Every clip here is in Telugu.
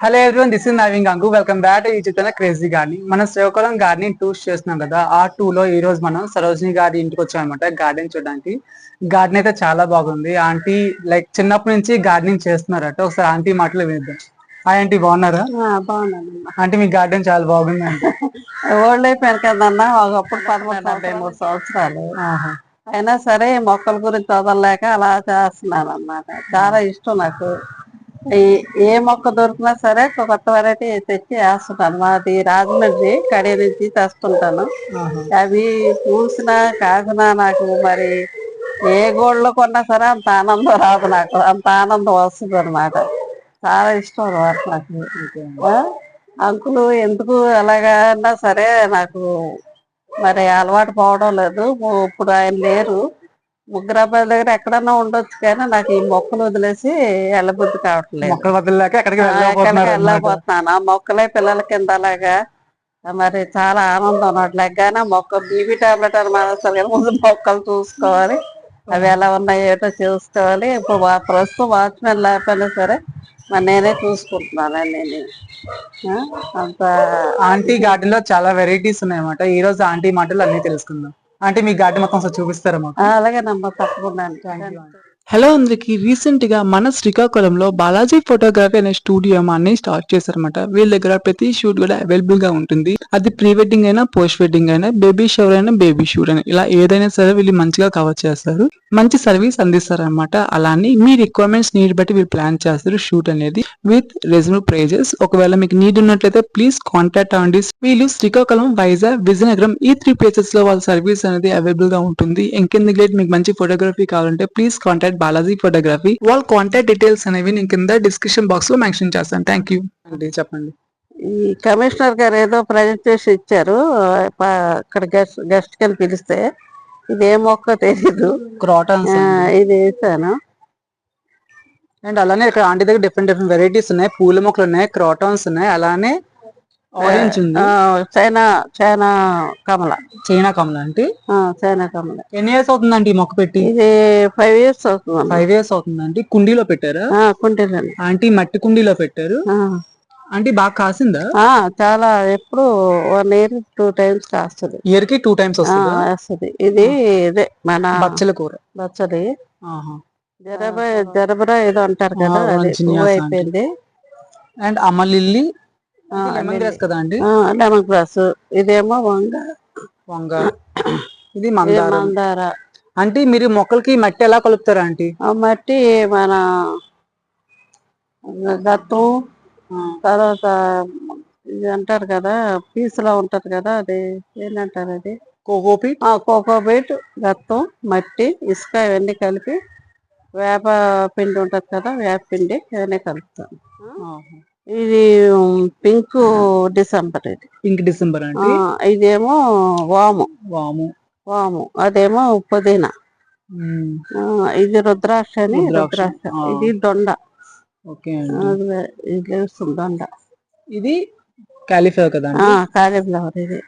Hello everyone this is Naveen Gangu welcome back to ఈ చిత్ర క్రేజీ గార్డెన్ మనం శ్రీకాకుళం గార్డెన్ టూర్స్ చేస్తున్నాం కదా ఆ టూ లో ఈ రోజు మనం సరోజిని గారి ఇంటికి వచ్చాం అనమాట గార్డెన్ చూడడానికి. గార్డెన్ అయితే చాలా బాగుంది. ఆంటీ లైక్ చిన్నప్పటి నుంచి గార్డెనింగ్ చేస్తున్నారట. ఒకసారి ఆంటీ మాటలు విద్దాం హాయ్ ఆంటీ బాగున్నారా? ఆంటీ మీ గార్డెన్ చాలా బాగుంది ఆంటీ ఓల్డ్ అయిపోయాను కదన్నా ఒకప్పుడు పదమూడు మూడు సంవత్సరాలు. అయినా సరే మొక్కల గురించి వదలలేక అలా చేస్తున్నాను అన్నమాట చాలా ఇష్టం నాకు. ఏ మొక్క దొరికినా సరే కొత్త వెరైటీ తెచ్చి వేస్తుంటాను. మాది రాజమండ్రి కడి నుంచి తెస్తుంటాను. అవి పూసినా కాసినా నాకు మరి ఏ గోళ్ళలో కొన్నా సరే అంత ఆనందం రాదు నాకు. అంత ఆనందం వస్తుంది అనమాట చాలా ఇష్టం అనమాట నాకు? అంకులు ఎందుకు ఎలాగన్నా సరే నాకు మరి అలవాటు పోవడం లేదు. ఇప్పుడు ఆయన లేరు. ముగ్గురు అబ్బాయిల దగ్గర ఎక్కడన్నా ఉండొచ్చు కానీ నాకు ఈ మొక్కలు వదిలేసి వెళ్ళబుద్ధి కావట్లేదు. మొక్కలు వదిలేక ఎక్కడికి ఆ. వెళ్ళకపోతున్నాను మొక్కలే పిల్లల కింద అలాగా మరి చాలా ఆనందం ఉన్నట్లు లెగ్గానే మొక్క బీబీ టాబ్లెట్ అని మానేస్తారు కానీ ముందు మొక్కలు చూసుకోవాలి. అవి ఎలా ఉన్నాయి ఏటో చూసుకోవాలి. ఇప్పుడు ప్రస్తుతం వాచ్మెన్ లేకపోయినా సరే మరి నేనే చూసుకుంటున్నాను నేను. అంత ఆంటీ గార్డెన్లో చాలా వెరైటీస్ ఉన్నాయన్నమాట. ఈ రోజు ఆంటీ మాటలు అన్ని తెలుసుకుందాం. అంటే మీ గాడి మొత్తం చూపిస్తారా అలాగే నమ్మ తప్పకుండా హలో అందరికి రీసెంట్గా మన శ్రీకాకుళంలో బాలాజీ ఫోటోగ్రఫీ అనే స్టూడియో అన్ని స్టార్ట్ చేశారనమాట వీళ్ళ దగ్గర ప్రతి షూట్ కూడా అవైలబుల్గా ఉంటుంది. అది ప్రీ వెడ్డింగ్ అయినా పోస్ట్ వెడ్డింగ్ అయినా బేబీ షవర్ అయినా బేబీ షూట్ అయినా ఇలా ఏదైనా సరే వీళ్ళు మంచిగా కవర్ చేస్తారు. మంచి సర్వీస్ అందిస్తారనమాట అలానే మీ రిక్వైర్మెంట్స్ నీడ్ బట్టి వీళ్ళు ప్లాన్ చేస్తారు షూట్ అనేది. With resume prices. ఒకవేళ మీకు నీడ్ ఉన్నట్లయితే ప్లీజ్ కాంటాక్ట్ అవ్వండి. వీళ్ళు శ్రీకాకుళం వైజాగ్ విజయనగరం ఈ త్రీ ప్లేసెస్లో వాళ్ళ సర్వీస్ అనేది అవైలబుల్గా ఉంటుంది. ఇంకెందుకు మీకు మంచి ఫోటోగ్రఫీ కావాలంటే ప్లీజ్ కాంటాక్ట్ బాలాజీ ఫోటోగ్రఫీ వాళ్ళ కాంటాక్ట్ డీటెయిల్స్ అనేవి నేను కింద డిస్క్రిప్షన్ బాక్స్లో మెన్షన్ చేస్తాను. థ్యాంక్ యూ ఆంటీ చెప్పండి. ఈ కమిషనర్ గారు ఏదో ప్రజెంటేషన్ ఇచ్చారు. అక్కడ గెస్ట్ గెస్ట్కి పిలిస్తే ఇది ఏ మొక్క తెలీదు ఇది వేసాను అండ్ అలానే ఇక్కడ ఆంటీ దగ్గర డిఫరెంట్ డిఫరెంట్ వెరైటీస్ ఉన్నాయి. పూల మొక్కలు ఉన్నాయి క్రాటన్స్ ఉన్నాయి. అలానే ఆరెంజ్ ఉంది. ఆ, చైనా చైనా కమల. చైనా కమల అంటే చైనా కమల. ఎన్ని ఇయర్స్ అవుతుందండి మొక్క పెట్టి? ఇది ఫైవ్ ఇయర్స్ అవుతుంది ఫైవ్ ఇయర్స్ అవుతుందండి. కుండీలో పెట్టారా? కుంటీలండి ఆంటీ మట్టి కుండీలో పెట్టారు. ఆంటీ బాగా కాసిందా? చాలా ఎప్పుడు వన్ ఇయర్ టూ టైమ్స్ కాస్తుంది. ఇయర్కి టూ టైమ్స్ వస్తుంది? ఇది ఇదే మన బచ్చల కూర. బచ్చలి. జరబా జరబరా ఏదో అంటారు కదా అంటే. అయిపోయింది. అండ్ అమలిల్లి లెమన్ గ్రాస్ కదా అండి? లెమన్ గ్రాస్ ఇదేమో వంగ. వంగ. ఇది మందారం. మందార. అంటే మీరు మొక్కలకి మట్టి ఎలా కలుపుతారా ఆంటీ? ఆ మట్టి మన గత్తం తర్వాత ఇది అంటారు కదా పీసులా ఉంటది కదా అది ఏంటంటారు అది? కోకోపీట్ ఆ కోకోబీట్ గత్తం మట్టి ఇసుక ఇవన్నీ కలిపి వేప పిండి ఉంటది కదా వేప పిండి ఇవన్నీ కలుపుతాం. ఇది పింక్ డిసెంబర్ ఇది. పింక్ డిసెంబర్ అండి? ఇదేమో వాము. వాము. వాము. అదేమో పుదీనా. ఇది రుద్రాక్ష. అని రుద్రాక్ష. ఇది దొండ. లేస్తుంది దొండ. ఇది కాలీఫ్లవర్ కదా కాలీఫ్లవర్ ఇది.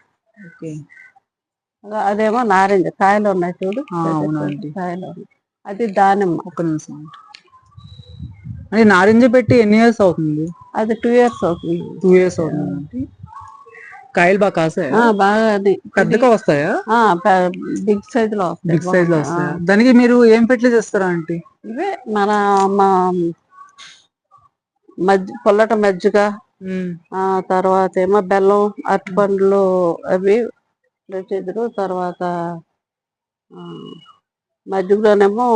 అదేమో నారింజ. కాయలు ఉన్నాయి చూడు. కాయలు ఉన్నాయి. అది దానిమ్మ. ఒక్క నిమిషం. అంటే నారింజ పెట్టి ఎన్ని ఇయర్స్ అవుతుంది? అది టూ ఇయర్స్ అవుతుంది. టూ ఇయర్స్ అవుతుంది. కాయలు బాగా కాసాయా? అది పెద్దగా వస్తాయా? బిగ్ సైజ్లో వస్తాయి. బిగ్ సైజ్లో వస్తాయా? దానికి మీరు ఏం ఫెర్టిలైజర్ చేస్తారా ఆంటీ? ఇవే మన మా మజ్జి పొల్లట మజ్జిగ తర్వాత ఏమో బెల్లం అరటిపండ్లు అవి చెదురు తర్వాత మజ్జిగలోనేమో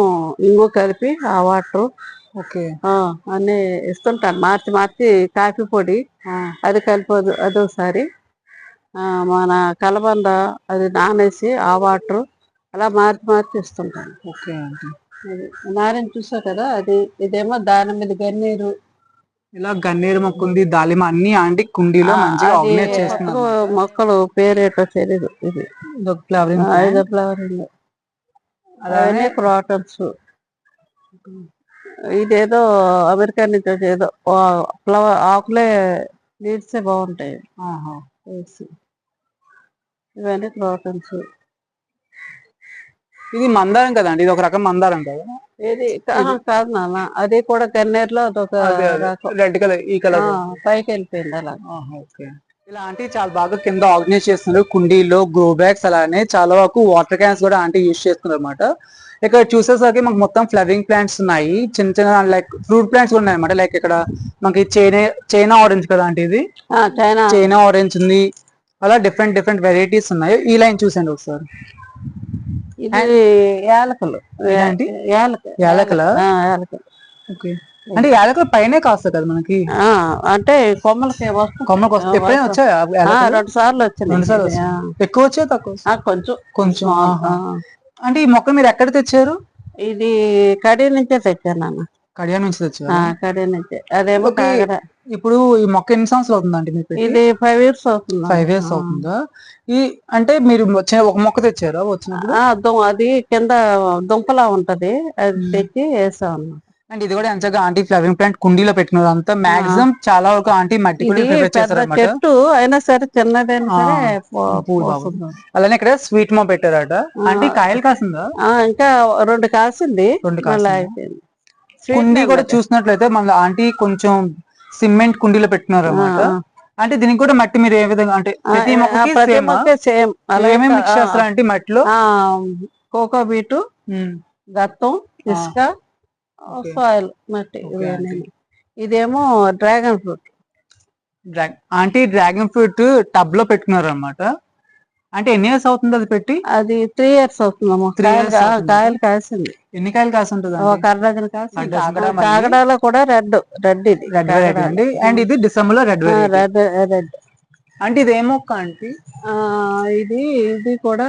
ఇంగు కలిపి ఆ వాటర్ అన్ని ఇస్తుంటాను మార్చి మార్చి కాఫీ పొడి అది కలిపి అదొకసారి ఆ, మన కలబంద అది నానేసి ఆ వాటర్ అలా మార్చి మార్చి ఇస్తుంటాను ఓకే నారిని చూసా కదా అది ఇదేమో దాని మీద గన్నీరు. ఇలా గన్నేరు మొక్క ఉంది దాలిమ అన్ని ఆంటీ కుండీలో మంచిగా అది ఆర్గనైజ్ చేస్తున్నారు. మొక్కలు- పేరేటో తెలియదు ఇది. Flowering flowering. అలానే క్రాటన్స్ ఇదేదో అమెరికా నుంచి ఏదో ఫ్లవర్ ఆకులే నీడ్సే బాగుంటాయి. ఇవన్నీ క్రోటన్స్ ఇది మందారం కదండి ఇది ఒక రకం మందారం కదా? ఏది? కాదు నాన్న. అది కూడా గన్నేరులో అదొక రెడ్ కలర్ ఈ కలర్. పైకి వెళ్ళిపోయింది అలా. ఓకే. ఇలాంటి చాలా బాగా కింద ఆర్గనైజ్ చేస్తున్నారు కుండీలో గ్రో బ్యాగ్స్ అలానే. చాలా వరకు వాటర్ క్యాన్స్ కూడా ఆంటీ యూజ్ చేస్తున్నారు అనమాట ఇక్కడ చూసేసరికి మాకు మొత్తం ఫ్లవరింగ్ ప్లాంట్స్ ఉన్నాయి. చిన్న చిన్న లైక్ ఫ్రూట్ ప్లాంట్స్ కూడా ఉన్నాయి అనమాట లైక్ ఇక్కడ మనకి చైనా చైనా ఆరెంజ్ కదా అంటే ఇది? చైనా. చైనా ఆరెంజ్ ఉంది. అలా డిఫరెంట్ డిఫరెంట్ వెరైటీస్ ఉన్నాయి. ఈ లైన్ చూసండి ఒకసారి. ఇది యాలకులు. ఓకే. అంటే యాలకుల పైనే కాస్తుంది కదా మనకి? అంటే కొమ్మలకి వస్తుంది. వస్తే ఎప్పుడైనా వచ్చాయా? రెండు సార్లు వచ్చింది రెండు సార్లు వచ్చాయి. ఎక్కువ వచ్చాయి తక్కువ? వచ్చాయా? కొంచెం. కొంచెం. అంటే ఈ మొక్క మీరు ఎక్కడ తెచ్చారు? ఇది కడి నుంచే తెచ్చాను నాన్న. కడియా నుంచి తెచ్చారు? నుంచే. అదేమో ఓకే. కాగడ ఇప్పుడు ఈ మొక్క ఎన్ని సంవత్సరాలు అవుతుందండి మీకు పెట్టి? ఇది ఫైవ్ ఇయర్స్ అవుతుంది? ఫైవ్ ఇయర్స్ అవుతుందా? ఈ అంటే మీరు వచ్చే ఒక మొక్క తెచ్చారా వచ్చినప్పుడు? ఆ, దుం- అది కింద దుంపలా ఉంటది. అది తెచ్చి వేసాం అన్నమాట. అండ్ ఇది కూడా ఎంచగా ఆంటీ ఫ్లవరింగ్ ప్లాంట్ కుండీలో పెట్టినారు అంతా మాక్సిమం చాలా వరకు ఆంటీ మట్టి చెట్టు అయినా సరే చిన్నదైనా. అలానే ఇక్కడ స్వీట్ మా పెట్టారట. ఆంటీ కాయలు కాసిందా? ఇంకా రెండు కాసింది. కుండీ కూడా. చూసినట్లయితే మన ఆంటీ కొంచెం సిమెంట్ కుండీలో పెట్టినారు అనమాట ఆ, అంటే దీనికి కూడా మట్టి మీరు ఏ విధంగా అంటే ప్రతి మొక్కకి సేమ్ ఏమేమి మిక్స్ చేస్తారా అంటే మట్టిలో? Coco peat. గత్తం ఇసుక. సాయిల్ మట్టి ఇదేమో dragon fruit. Aunty dragon fruit టబ్లో పెట్టుకున్నారు అనమాట అంటే ఎన్ని ఇయర్స్ అవుతుంది అది పెట్టి? అది త్రీ ఇయర్స్ అవుతుందమ్మా. కాయలు కాసింది. ఎన్ని కాయలు కాసి ఉంటుంది ఒక మళ్ళీ? కాగడాలో కూడా రెడ్ రెడ్ ఇది. రెడ్ అండి. అండ్ ఇది డిసెంబర్లో రెడ్ రెడ్ రెడ్. అంటే ఇది ఏమో ఆంటీ ఇది ఇది కూడా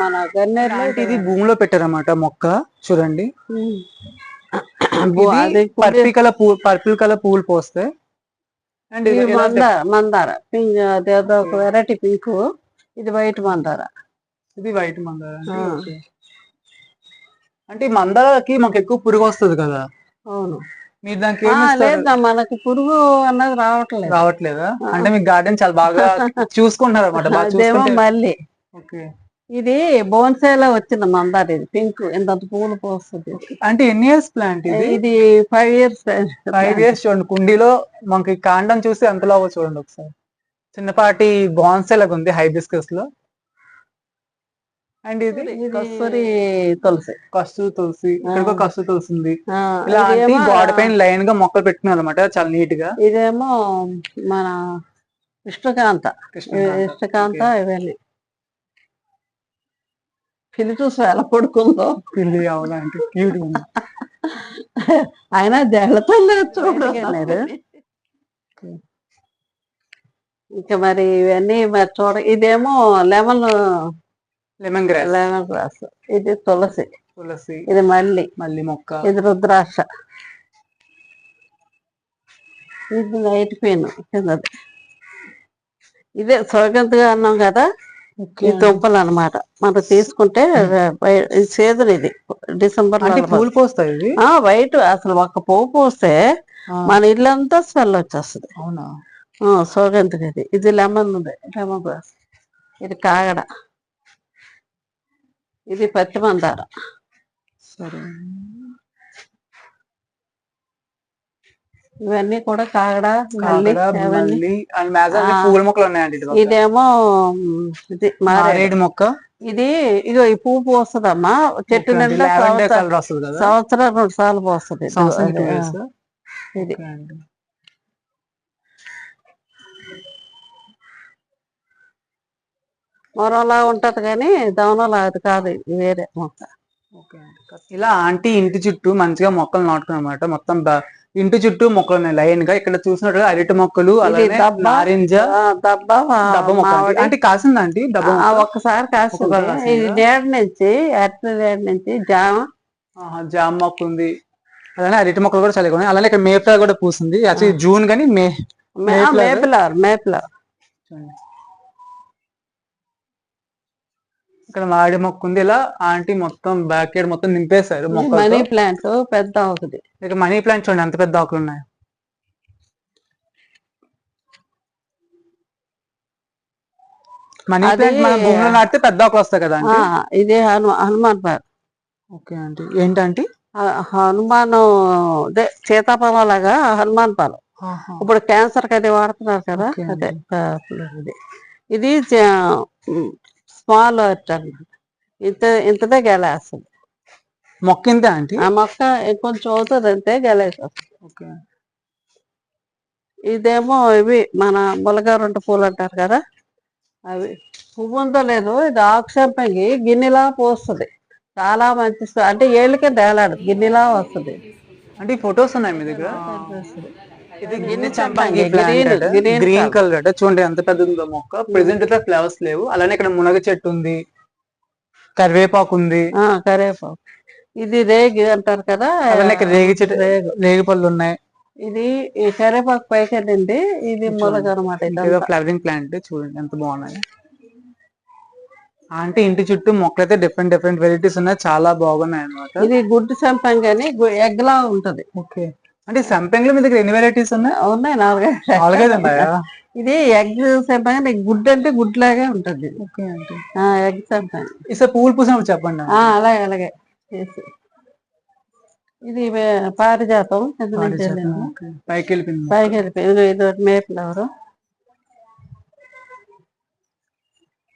మన గన్నేరులో ఆంటీ ఇది భూమిలో పెట్టారన్నమాట మొక్క చూడండి. పర్పుల్ కలర్ పూల్ పర్పుల్ కలర్ పూలు పోస్తే. అండ్ మందార మందార. పింక్ అదేదో ఒక వెరైటీ పింక్. ఇది వైట్ మందార. ఇది వైట్ మందార. అంటే మందారకి మాకు ఎక్కువ పురుగు వస్తుంది కదా. అవును. మీరు దానికి? లేదా మనకి పురుగు అన్నది రావట్లేదు. రావట్లేదా. అంటే మీ గార్డెన్ చాలా బాగా చూసుకుంటున్నారు అనమాట మళ్ళీ. ఇది బోన్సేలో వచ్చిన మందార ఇది పింక్ ఇంత పూలు పోస్తుంది. అంటే ఎన్ని ఇయర్స్ ప్లాంట్ ఇది? ఇది ఫైవ్ ఇయర్స్ ఫైవ్ ఇయర్స్ చూడండి కుండీలో మనకి కాండం చూసి ఎంతలో చూడండి ఒకసారి. చిన్నపాటి బాన్సే లాగా ఉంది హైబిస్కస్లో. అండ్ ఇది? కస్తూరి తులసి. కస్తూరి తులసి. ఇక్కడ. కస్తూరి తులసి ఉంది. ఆ, ఇలా అంటే ఇదేమో- గోడ పైన లైన్గా మొక్కలు పెట్టుకున్నారు అనమాట చాలా నీట్గా. ఇదేమో మన విష్ణుకాంత. కృష్ణ ఇష్టకాంత ఇవన్నీ పిల్లి చూసి ఎలా పడుకుందో. పిల్లి అవలాంటి క్యూట్ ఉంది. ఆయన జల్లతో లేదు చూడు. ఇంకా మరి ఇవన్నీ మరి చూడ ఇదేమో lemon lemon grass lemon grass ఇది తులసి తులసి ఇది మల్లి మల్లి మొక్క ఇది రుద్రాక్ష ఇది నైట్ పెయిన్ కిందది ఇదే సోగంతగా అన్నాం కదా ఈ దుంపలు అన్నమాట మనం తీసుకుంటే సీజన్ ఇది డిసెంబర్ పూలు పోస్తాయి వైట్ అసలు ఒక్క పువ్వు పూస్తే మన ఇల్లంతా స్మెల్ వచ్చేస్తుంది అవునా సోగంతకి ఇది ఇది లెమన్ ఉంది లెమన్ గ్రాస్ ఇది కాగడ ఇది పత్తి మందార సరే. ఇవన్నీ కూడా కాగడ. పూల మొక్కలు ఉన్నాయండి ఇది ఇదేమో ఇది మారేడు. మొక్క. ఇది ఇగో ఈ పువ్వు పోస్తుందమ్మా. చెట్టు నిండా సంవత్సరం రెండు సార్లు పోస్తుంది. ఇది ఓకే అండి. మొరంలా ఉంటది కానీ దవనలా అది కాదు ఇది వేరే మొక్క. ఇలా ఆంటీ ఇంటి చుట్టూ మంచిగా మొక్కలు నాటుకున్నారు అనమాట మొత్తం ఇంటి చుట్టూ మొక్కలు ఉన్నాయి లైన్గా ఇక్కడ చూసినట్టుగా అరటి మొక్కలు దబ్బ, నారింజ దబ్బ. అంటే కాసిందా ఆంటీ? ఒక్కసారి కాసింది? ఇది నేడ నుంచి అరటి నేడ నుంచి జామ. జామ మొక్క ఉంది. అలానే అరటి మొక్కలు కూడా చాలా ఎక్కువ ఉన్నాయి. అలానే ఇక్కడ మేఫ్లవర్ కూడా పూసింది. యాక్చువల్లీ జూన్ కానీ మే మే- ఆ, Mayflower. మేపులర్ మేపులర్. ఇక్కడ మామిడి మొక్క ఉంది. ఇలా ఆంటీ మొత్తం బ్యాక్ సైడ్ మొత్తం నింపేశారు మనీ ప్లాంట్ పెద్ద ఒకటి ఇక మనీ ప్లాంట్ చూడండి ఎంత పెద్ద ఆకులు ఉన్నాయి. మనీ ప్లాంట్ మన భూమిలో నాటితే పెద్ద ఆకులు వస్తాయి కదా ఇది హను హనుమాన్ పాలు ఓకే అంటే ఏంటంటే హనుమాన్ అదే సీతాఫలం లాగా హనుమాన్ పాలు. ఇప్పుడు క్యాన్సర్కి అది వాడుతున్నారు కదా అదే ఇది. స్మాల్ అన్నమాట. ఇంత ఇంతదే గెలేస్తుంది మొక్క ఇంతే ఆంటీ? ఆ మొక్క కొంచెం అవుతుంది అంతే ఓకే. ఇదేమో ఇవి మన ములగారుంట పూలు అంటారు కదా? అవి. పువ్వు ఉందో లేదో ఇది ఆకుసంపంగి గిన్నెలా పోస్తుంది. చాలా మంచి అంటే ఏళ్ళకే తేలాడు గిన్నెలా వస్తుంది. అంటే ఫొటోస్ ఉన్నాయి మీ దగ్గర? ఇది గిన్నె చంపంగి గ్రీన్ కలర్. అట చూడండి ఎంత పెద్ద ఉందో మొక్క ప్రెసెంట్ అయితే ఫ్లవర్స్ లేవు. అలానే ఇక్కడ మునగ చెట్టు ఉంది. కరివేపాకు ఉంది. ఆ, కరివేపాకు. ఇది రేగి అంటారు కదా. అలానే ఇక్కడ రేగి చెట్టు రేగు. పళ్ళు ఉన్నాయి. ఇది ఈ కరివేపాకు పైకి వెళ్ళింది ఇది మొలక అనమాట ఫ్లవరింగ్ ప్లాంట్ చూడండి ఎంత బాగున్నాయి. అంటే ఇంటి చుట్టూ మొక్కలు అయితే డిఫరెంట్ డిఫరెంట్ వెరైటీస్ ఉన్నాయి. చాలా బాగున్నాయి అన్నమాట ఇది గుడ్డు సంపంగి అని ఎగ్ లా ఉంటది. ఓకే. అంటే సంపెంగ్లో మీ దగ్గర ఎన్ని వెరైటీస్ ఉన్నాయి? ఉన్నాయి నాలుగైదు నాలుగైదు ఉన్నాయా ఇది ఎగ్ సంపంగి గుడ్డు అంటే గుడ్లాగే ఉంటది. ఓకే అంటే. ఆ ఎగ్ సంపంగి. ఈసారి పువ్వులు పూసినప్పుడు చెప్పండి. అలాగే అలాగే. ఇది పారిజాతం. పైకి వెళ్ళిపోయింది. పైకి వెళ్ళిపోయింది. ఇది ఒకటి మే ఫ్లవర్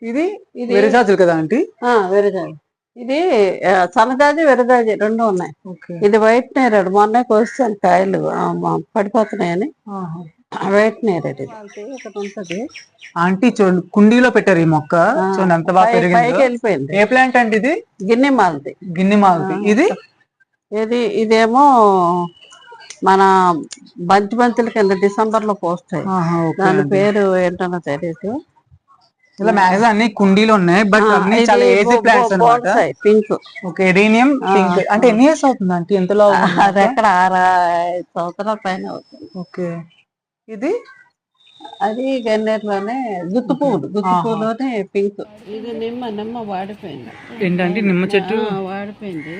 ఇది ఇది విరజాజులు కదా ఆంటీ? ఆ విరజాజి ఇది సన్నజాజి విరజాజి రెండు ఉన్నాయి. ఓకే. ఇది వైట్ నేరేడు. మొన్న కోసాను కాయలు ఆ, మ- పడిపోతున్నాయని. వైట్ నేరేడు ఇది. ఒకటి ఉంటది. ఆంటీ చూడండి కుండీలో పెట్టారు ఈ మొక్క. చూడండి ఎంత బాగా పెరిగిందో. వెళ్ళిపోయింది. ఏ ప్లాంట్ అంటే ఇది? గిన్నె మాలది. గిన్నె మాలతి ఇది? ఇది ఇదేమో మన బంతి బంతుల కింద డిసెంబర్లో పోస్తాయి దాని. పేరు ఏంటో తెలియదు ఇలా మ్యాక్సిమం అన్ని కుండీలు ఉన్నాయి బట్ అన్ని చాలా ఏజీ ప్లాంట్స్ అనమాట పింక్ ఓకే ఎరీనియం పింక్ అంటే ఎన్ని ఇయర్స్ అవుతుంది అంటే ఎంతలో అది ఎక్కడ? ఆరు సంవత్సరాల పైన అవుతుంది. ఓకే ఇది? అది గన్నేరులోనే గుత్తు పువ్వులు. గుత్తు. పువ్వులోనే పింక్ ఇది నిమ్మ నిమ్మ వాడిపోయింది. ఏంటంటే నిమ్మ చెట్టు వాడిపోయింది.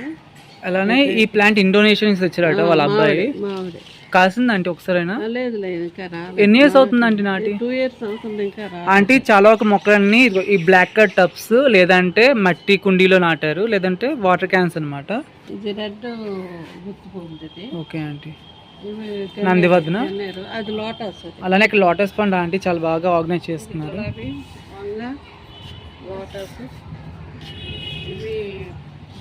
అలానే ఈ ప్లాంట్ ఇండోనేషియా నుంచి తెచ్చారట వాళ్ళ అబ్బాయి. మామిడి కాసిందంటే ఒకసారైనా? ఆ, లేదు లేదు ఇంకా రాలేదు. ఎన్ని ఇయర్స్ అవుతుందంటే నాటి? టూ ఇయర్స్ అవుతుంది ఇంకా రా ఆంటీ చాలా ఒక మొక్కలన్నీ ఇదిగో ఈ బ్లాక్ కట్ టబ్స్ లేదంటే మట్టి కుండీలో నాటారు లేదంటే వాటర్ క్యాన్స్ అన్నమాట. ఇది రెడ్ గుత్తు పువ్వులు ఇది. Okay aunty. ఇవి నందివదన గన్నేరు అది లోటస్ అది. అలానే ఇక్కడ లోటస్ పండు ఆంటీ చాలా బాగా ఆర్గనైజ్ చేస్తున్నారు. గులాబీ వంగ లోటస్. ఇవి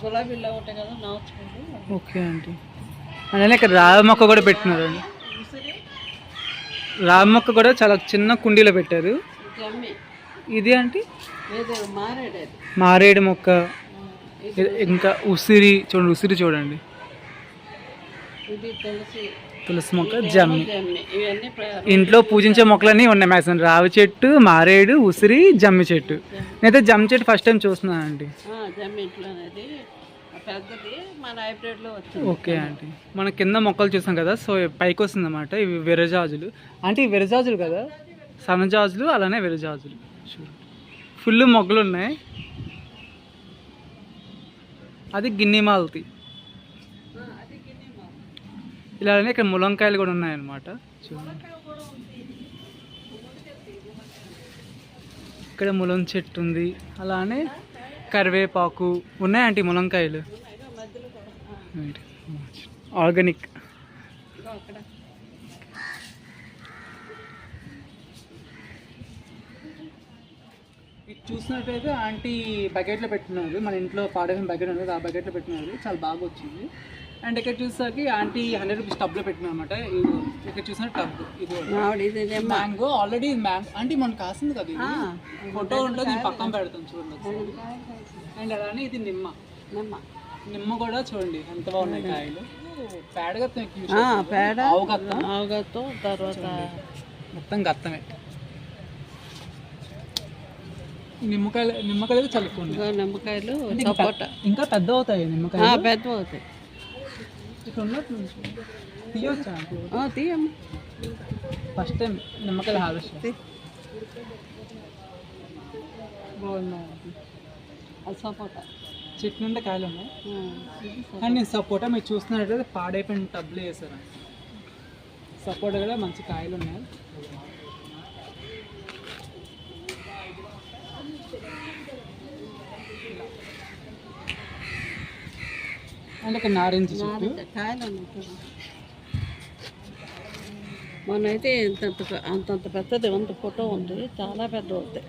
గులాబీలో ఉంటాయి కదా నాచుకుంటూ ఓకే ఆంటీ. అలానే ఇక్కడ రావి మొక్క కూడా పెట్టినారు. అండి రావి మొక్క కూడా చాలా చిన్న కుండీలో పెట్టారు. ఇది అంటే మారేడు మొక్క. ఇంకా ఉసిరి చూడండి ఉసిరి చూడండి. తులసి. మొక్క జమ్మి. ఇంట్లో పూజించే మొక్కలన్నీ ఉన్నాయి మ్యాక్సిమం రావి చెట్టు మారేడు ఉసిరి జమ్మి చెట్టు. నేనైతే జమ్మి చెట్టు ఫస్ట్ టైం చూస్తున్నాను అండి పెద్దది మన హైబ్రిడ్లో వచ్చింది. Okay aunty. మన కింద మొక్కలు చూసాం కదా సో పైకి వస్తుంది అనమాట ఇవి విరజాజులు. అంటే ఇవి విరజాజులు కదా? సన్నజాజులు అలానే విరజాజులు. ఫుల్ మొగ్గలు ఉన్నాయి. అది గిన్నె మాలతి. ఇలానే ఇక్కడ ములంకాయలు కూడా ఉన్నాయన్నమాట. చూడండి ఇక్కడ ములం చెట్టు ఉంది. అలానే కరివేపాకు ఉన్నాయండి ములంకాయలు ఆర్గానిక్ ఇది చూసినట్టయితే ఆంటీ బకెట్లో పెట్టినారు మన ఇంట్లో పాడేసిన బకెట్ ఉంది ఆ బకెట్లో పెట్టినారు చాలా బాగా వచ్చింది. అండ్ ఇక్కడ చూసాకి ఆంటీ హండ్రెడ్ రూపీస్ టబ్లో పెట్టిన అనమాట ఇక్కడ చూసిన టబ్. ఇది మ్యాంగో ఆల్రెడీ మ్యాంగో అంటే మనకు కాసింది కదా ఇది. ఫోటో ఉంటుంది నేను పక్కన పెడతాను చూడండి. అండ్ అలానే ఇది నిమ్మ. నిమ్మ. నిమ్మ కూడా చూడండి ఎంత బాగున్నాయి కాయలు. పేడ గత్తం. పేడ ఆవు గత్తం ఆవుగతో తర్వాత మొత్తం గత్తమే నిమ్మకాయలు నిమ్మకాయలు అయితే చాలా ఎక్కువ ఉన్నాయి. ఇగో నిమ్మకాయలు ఇంకా పెద్ద- ఇంకా పెద్ద అవుతాయి నిమ్మకాయలు. పెద్ద అవుతాయి. తీయొచ్చా? తీయమ్మ. ఫస్ట్ టైం నిమ్మకాయలు హార్వెస్ట్ బాగున్నాయి అది సపోటా. చెట్టు నుండి కాయలు ఉన్నాయి. ఆ, ఇది సపోటా. మీరు చూస్తున్నట్లయితే పాడైపోయిన టబ్లో వేసారు సపోటా కూడా మంచి కాయలు ఉన్నాయి. అంటే ఇక్కడ నారింజ చెట్టు. మొన్నైతే ఇంతంత అంతంత పెద్దది ఉంది ఫోటో ఉంది చాలా పెద్ద ఉంది.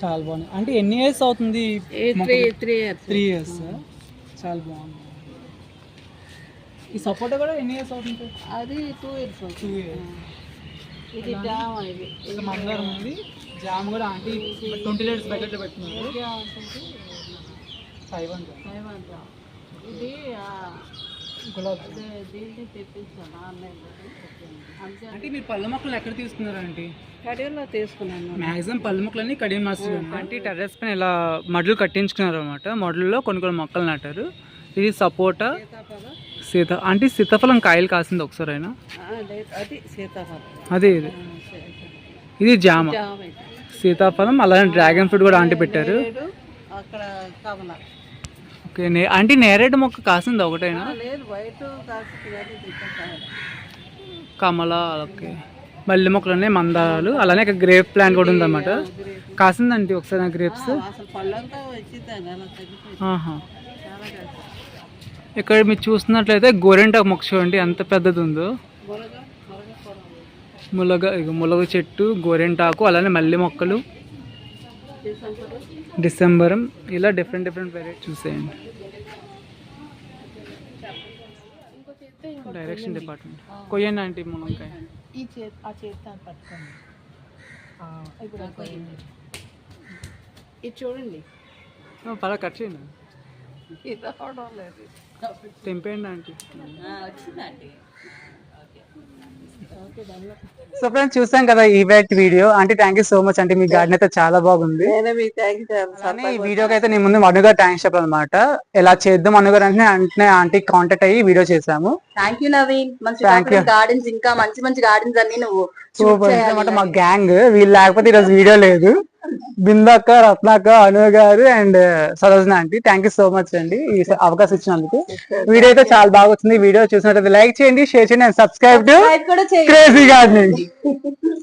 చాలా బాగుంది. అంటే ఎన్ని ఇయర్స్ అవుతుంది three three years three years చాలా బాగుంది. ఈ సపోటా కూడా ఎన్ని ఇయర్స్ అవుతుంది? అది టూ ఇయర్స్ టూ ఇయర్స్ ఇది ఇది. మందారం ఉంది. జామ్ కూడా ఆంటీ ట్వంటీ లీటర్స్ జామ ఉంటుంది. Five hundred. తైవాన్ జామ. ఇది ఆ, గులాబ్ జామ్. అదే దీన్ని తెప్పించాను ఆన్లైన్లో అంతే. అంటే మీరు పళ్ళ మొక్కలు ఎక్కడ తీసుకున్నారు ఆంటీ? కడియంలో తీసుకున్నాను. మ్యాక్సిమం పళ్ళ మొక్కలన్నీ కడియం మాస్టర్ అంటే టెర్రస్ పైన ఇలా మడులు కట్టించుకున్నారు అనమాట మడుల్లో కొన్ని కొన్ని మొక్కలు నాటారు. ఇది సపోటా సీత అంటే సీతాఫలం కాయలు కాసింది ఒకసారి అయినా అది సీతాఫలం. అదే ఇది. ఇది జామ. సీతాఫలం అలానే డ్రాగన్ ఫ్రూట్ కూడా ఆంటీ పెట్టారు. నేరేడు, అక్కడ కమల ఓకే అంటే నేరేడు మొక్క కాసింది ఒకటైనా. కమల ఓకే. మల్లె మొక్కలు ఉన్నాయి మందారాలు అలానే గ్రేప్ ప్లాంట్ కూడా ఉందన్నమాట. కాసిందండి ఒకసారి నా గ్రేప్స్? ఇక్కడ మీరు చూస్తున్నట్లయితే గోరెంటాకు మొక్క చూడండి ఎంత పెద్దది ఉందో మునగ మునగ కూర ఉంది. ములగ ములగ చెట్టు గోరెంటాకు అలానే మల్లె మొక్కలు. డిసెంబర్ ఇలా డిఫరెంట్ డిఫరెంట్ వెరైటీ చూసేయండి. డైరెక్షన్ డిపార్ట్మెంట్ కొయ్యండి ఆంటీ మునక్కాయ. ఈ చేతి ఆ చేతి పట్టుకోండి. ఇప్పుడు ఇది చూడండి. పలా కట్ చేయండి. తెంపేయండి ఆంటీ. వచ్చిందండి సో ఫ్రెండ్స్ చూసాం కదా ఈ ఈవెంట్ వీడియో అంటే థ్యాంక్ యూ సో మచ్ అంటే మీ గార్డెన్ అయితే చాలా బాగుంది. ఈ వీడియోకి అయితే నేను ముందు మనుగా థ్యాంక్స్ చెప్పాలన్నమాట. ఇలా చేద్దాం అనుగారు అంటే వెంటనే ఆంటీ కాంటాక్ట్ అయ్యి వీడియో చేసాము thank you Naveen. Srikakulam gardens ఇంకా మంచి మంచి గార్డెన్స్ అన్ని నువ్వు సూపర్. అనమాట మా గ్యాంగ్ వీళ్ళు లేకపోతే ఈరోజు వీడియో లేదు. బిందక్క రత్నాక Anu garu and Sarojana aunty. Thank you so much అండి ఈ అవకాశం ఇచ్చినందుకు. వీడియో అయితే చాలా బాగా వచ్చింది. వీడియో చూసినట్లయితే లైక్ చేయండి షేర్ చేయండి and subscribe to crazy gardening